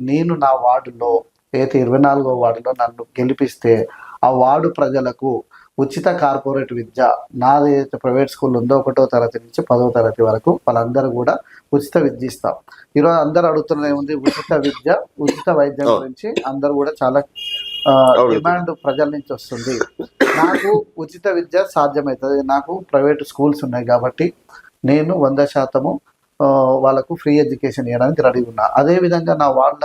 నేను నా వార్డులో అయితే ఇరవై నాలుగో వార్డులో నన్ను గెలిపిస్తే ఆ వార్డు ప్రజలకు ఉచిత కార్పొరేట్ విద్య నాది అయితే ప్రైవేట్ స్కూల్ ఉందో ఒకటో తరగతి నుంచి పదో తరగతి వరకు వాళ్ళందరూ కూడా ఉచిత విద్య ఇస్తాం ఈరోజు అందరూ అడుగుతున్న ఏముంది ఉచిత విద్య ఉచిత వైద్యం. గురించి అందరూ కూడా చాలా. డిమాండ్ ప్రజల నుంచి వస్తుంది నాకు ఉచిత విద్య సాధ్యమవుతుంది నాకు ప్రైవేట్ స్కూల్స్ ఉన్నాయి కాబట్టి నేను వంద శాతము వాళ్ళకు ఫ్రీ ఎడ్యుకేషన్ ఇవ్వడానికి రెడీ ఉన్నా. అదేవిధంగా నా వాళ్ళ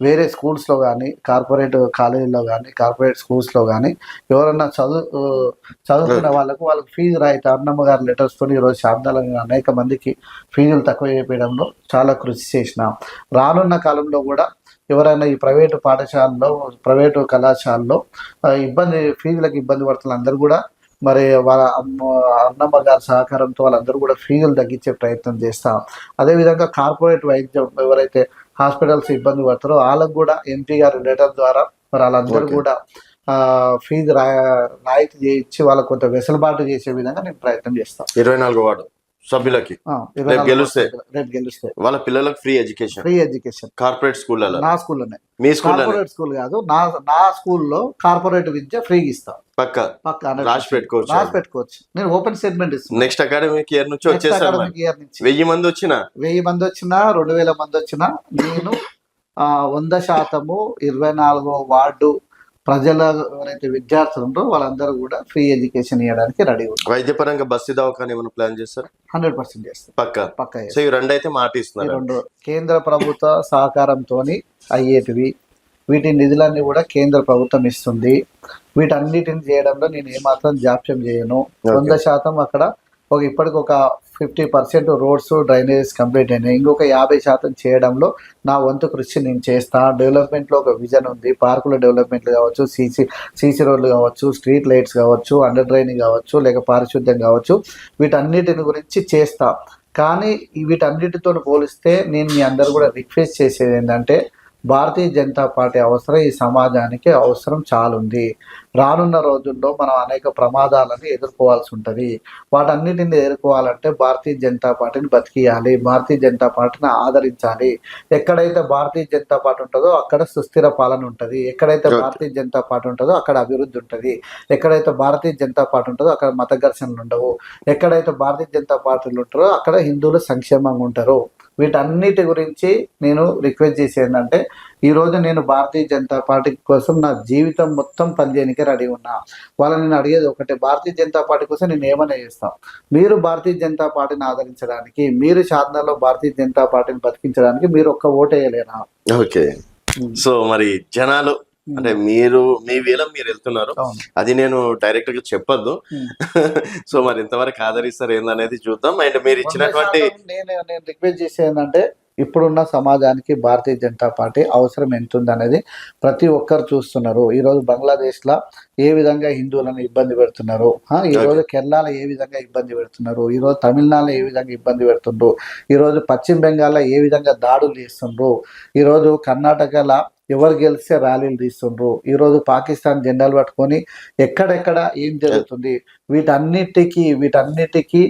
వేరే స్కూల్స్లో కానీ కార్పొరేట్ కాలేజీలో కానీ కార్పొరేట్ స్కూల్స్లో కానీ ఎవరన్నా చదువు ఆ, చదువుకునే వాళ్ళకు వాళ్ళకి ఫీజు రాయితే అన్నమ్మ గారి లెటర్స్తో ఈరోజు శారదాలని అనేక మందికి ఫీజులు తక్కువ చేయడంలో చాలా కృషి చేసిన. రానున్న కాలంలో కూడా ఎవరైనా ఈ ప్రైవేటు పాఠశాలలో ప్రైవేటు కళాశాలలో ఇబ్బంది ఫీజులకు ఇబ్బంది పడుతున్న అందరూ కూడా మరి వాళ్ళ అమ్మ అన్నమ్మ గారి సహకారంతో వాళ్ళందరూ కూడా ఫీజులు తగ్గించే ప్రయత్నం చేస్తాం. అదేవిధంగా కార్పొరేట్ వైద్యం ఎవరైతే హాస్పిటల్స్ ఇబ్బంది పడతారో వాళ్ళకు కూడా ఎంపీ గారి లెటర్ ద్వారా మరి వాళ్ళందరూ. కూడా ఆ, ఫీజు రా రాయితీ చేయించి వాళ్ళకు కొంత వెసులుబాటు చేసే విధంగా నేను ప్రయత్నం చేస్తాను ఇరవై నాలుగో వార్డు. సభ్యులకి. రేపు గెలుస్తే? రేపు గెలుస్తే. వాళ్ళ పిల్లలకు free education free education corporate స్కూళ్ళలో నా స్కూల్లోనే. మీ స్కూల్లో కార్పొరేట్ స్కూల్ కాదు నా నా స్కూల్లో కార్పొరేట్ విద్య ఫ్రీగా ఇస్తా. పక్క. పక్క రాసి పెట్టుకోవచ్చు. రాసి పెట్టుకోవచ్చు. నేను ఓపెన్ స్టేట్మెంట్ ఇస్తాను నెక్స్ట్ అకాడమిక్ ఇయర్ నుంచి academic year నుంచి. వెయ్యి మంది వచ్చిన? వెయ్యి మంది వచ్చినా రెండు వేల మంది వచ్చినా నేను వంద శాతము ఇరవై నాలుగో వార్డు ప్రజల ఎవరైతే విద్యార్థులు ఉంటారో వాళ్ళందరూ కూడా ఫ్రీ ఎడ్యుకేషన్ ఇవ్వడానికి రెడీ ఉన్నారు. వైద్యపరంగా బస్సు దవాఖాన ఏమైనా ప్లాన్ చేస్తారు? హండ్రెడ్ పర్సెంట్ చేస్తాం. పక్క? పక్క సో ఇవి రెండు అయితే మాట ఈ ఇస్తున్నారు రెండు కేంద్ర ప్రభుత్వ సహకారంతో అయ్యేటివి వీటి నిధులన్నీ కూడా కేంద్ర ప్రభుత్వం ఇస్తుంది. వీటన్నిటిని చేయడంలో నేను ఏమాత్రం జాప్యం చేయను. వంద శాతం అక్కడ ఒక ఇప్పటికి ఒక fifty percent roads drainages complete అయినాయి. ఇంకొక యాభై శాతం చేయడంలో నా వంతు కృషి నేను చేస్తా. డెవలప్మెంట్లో ఒక విజన్ ఉంది. పార్కుల డెవలప్మెంట్ కావచ్చు సీసీ సీసీ రోడ్లు కావచ్చు స్ట్రీట్ లైట్స్ కావచ్చు అండర్ డ్రైనింగ్ కావచ్చు లేక పారిశుద్ధ్యం కావచ్చు వీటన్నిటిని గురించి చేస్తా. కానీ వీటన్నిటితో పోలిస్తే నేను మీ అందరు కూడా రిక్వెస్ట్ చేసేది ఏంటంటే భారతీయ జనతా పార్టీ అవసరం ఈ సమాజానికి అవసరం చాలా ఉంది రానున్న రోజుల్లో మనం అనేక ప్రమాదాలను ఎదుర్కోవాల్సి ఉంటుంది. వాటన్నిటిని ఎదుర్కోవాలంటే భారతీయ జనతా పార్టీని బతికియాలి భారతీయ జనతా పార్టీని ఆదరించాలి. ఎక్కడైతే భారతీయ జనతా పార్టీ ఉంటుందో అక్కడ సుస్థిర పాలన ఉంటుంది. ఎక్కడైతే. భారతీయ జనతా పార్టీ ఉంటుందో అక్కడ అభివృద్ధి ఉంటుంది. ఎక్కడైతే భారతీయ జనతా పార్టీ ఉంటుందో అక్కడ మత ఘర్షణలు ఉండవు. ఎక్కడైతే భారతీయ జనతా పార్టీలు ఉంటారో అక్కడ హిందువులు సంక్షేమంగా ఉంటారు. వీటన్నిటి గురించి నేను రిక్వెస్ట్ చేసేది ఏంటంటే ఈ రోజు నేను భారతీయ జనతా పార్టీ కోసం నా జీవితం మొత్తం పనిచేయడానికి రెడీ ఉన్నా. వాళ్ళని నేను అడిగేది ఒకటే భారతీయ జనతా పార్టీ కోసం నేను ఏమైనా చేస్తాను మీరు భారతీయ జనతా పార్టీని ఆదరించడానికి మీరు శాసనాల్లో భారతీయ జనతా పార్టీని బతికించడానికి మీరు ఒక్క ఓటు వేయలేరా? ఓకే. సో మరి జనాలు అంటే మీరు మీ వీలం మీరు వెళ్తున్నారు. అది నేను డైరెక్ట్గా చెప్పొద్దు. సో మరి ఇంతవరకు ఆదరిస్తారు ఏందనేది చూద్దాం. అండ్ మీరు ఇచ్చినటువంటి నేను నేను రిక్వెస్ట్ చేసేది ఏంటంటే ఇప్పుడున్న సమాజానికి భారతీయ జనతా పార్టీ అవసరం ఎంత అనేది ప్రతి ఒక్కరు చూస్తున్నారు. ఈ రోజు బంగ్లాదేశ్లో ఏ విధంగా హిందువులను ఇబ్బంది పెడుతున్నారు? ఆ, ఈ Okay. రోజు కేరళలో ఏ విధంగా ఇబ్బంది పెడుతున్నారు? ఈ రోజు తమిళనాడులో ఏ విధంగా ఇబ్బంది పెడుతుండ్రు? ఈ రోజు పశ్చిమ బెంగాల్లో ఏ విధంగా దాడులు చేస్తుండ్రు? ఈ రోజు కర్ణాటకలో ఎవరు గెలిస్తే ర్యాలీలు తీస్తుండ్రు? ఈ రోజు పాకిస్తాన్ జెండాలు పట్టుకొని ఎక్కడెక్కడ ఏం జరుగుతుంది? వీటన్నిటికీ వీటన్నిటికీ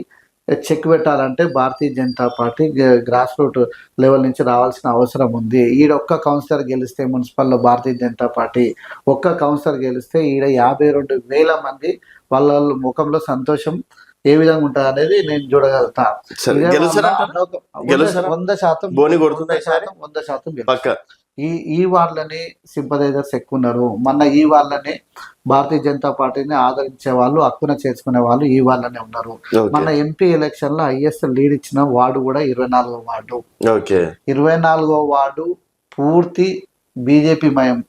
చెక్ పెట్టాలంటే Bharatiya Janata Party grass root level నుంచి రావాల్సిన అవసరం ఉంది. ఈడ ఒక్క కౌన్సిలర్ గెలిస్తే మున్సిపల్లో భారతీయ జనతా పార్టీ ఒక్క కౌన్సిలర్ గెలిస్తే ఈడ యాభై రెండు వేల మంది వాళ్ళ ముఖంలో సంతోషం ఏ విధంగా ఉంటుంది అనేది నేను చూడగలుగుతా? వంద- శాతం వంద? శాతం ఈ ఈ వాళ్ళని సింపదైజర్స్ ఎక్కువ ఉన్నారు మన ఈ వాళ్ళని భారతీయ జనతా పార్టీని ఆదరించే వాళ్ళు హక్కున చేసుకునే వాళ్ళు ఈ వాళ్ళనే ఉన్నారు. మన ఎంపీ ఎలక్షన్లో హైయెస్ట్ లీడ్ ఇచ్చిన వార్డు కూడా ఇరవై నాలుగో వార్డు. ఇరవై నాలుగో వార్డు పూర్తి బీజేపీ మయం.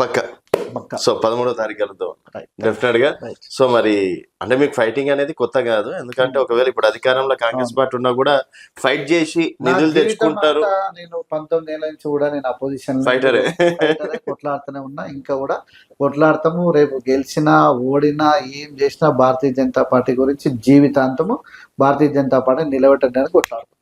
పక్క. సో పదమూడో తారీఖు వెళ్తాం. డెఫినెట్గా. సో మరి అంటే మీకు ఫైటింగ్ అనేది కొత్త కాదు. ఎందుకంటే ఒకవేళ ఇప్పుడు అధికారంలో కాంగ్రెస్ పార్టీ ఉన్నా కూడా ఫైట్ చేసి నిధులు తెచ్చుకుంటారు. నేను పంతొమ్మిది ఏళ్ళ నుంచి కూడా నేను అపోజిషన్ Fighter ఏ. కొట్లాడుతూనే ఉన్నా. ఇంకా కూడా కొట్లాడతాము. రేపు గెలిచినా ఓడినా ఏం చేసినా భారతీయ జనతా పార్టీ గురించి జీవితాంతము భారతీయ జనతా పార్టీ నిలబెట్టడానికి కొట్లాడతాం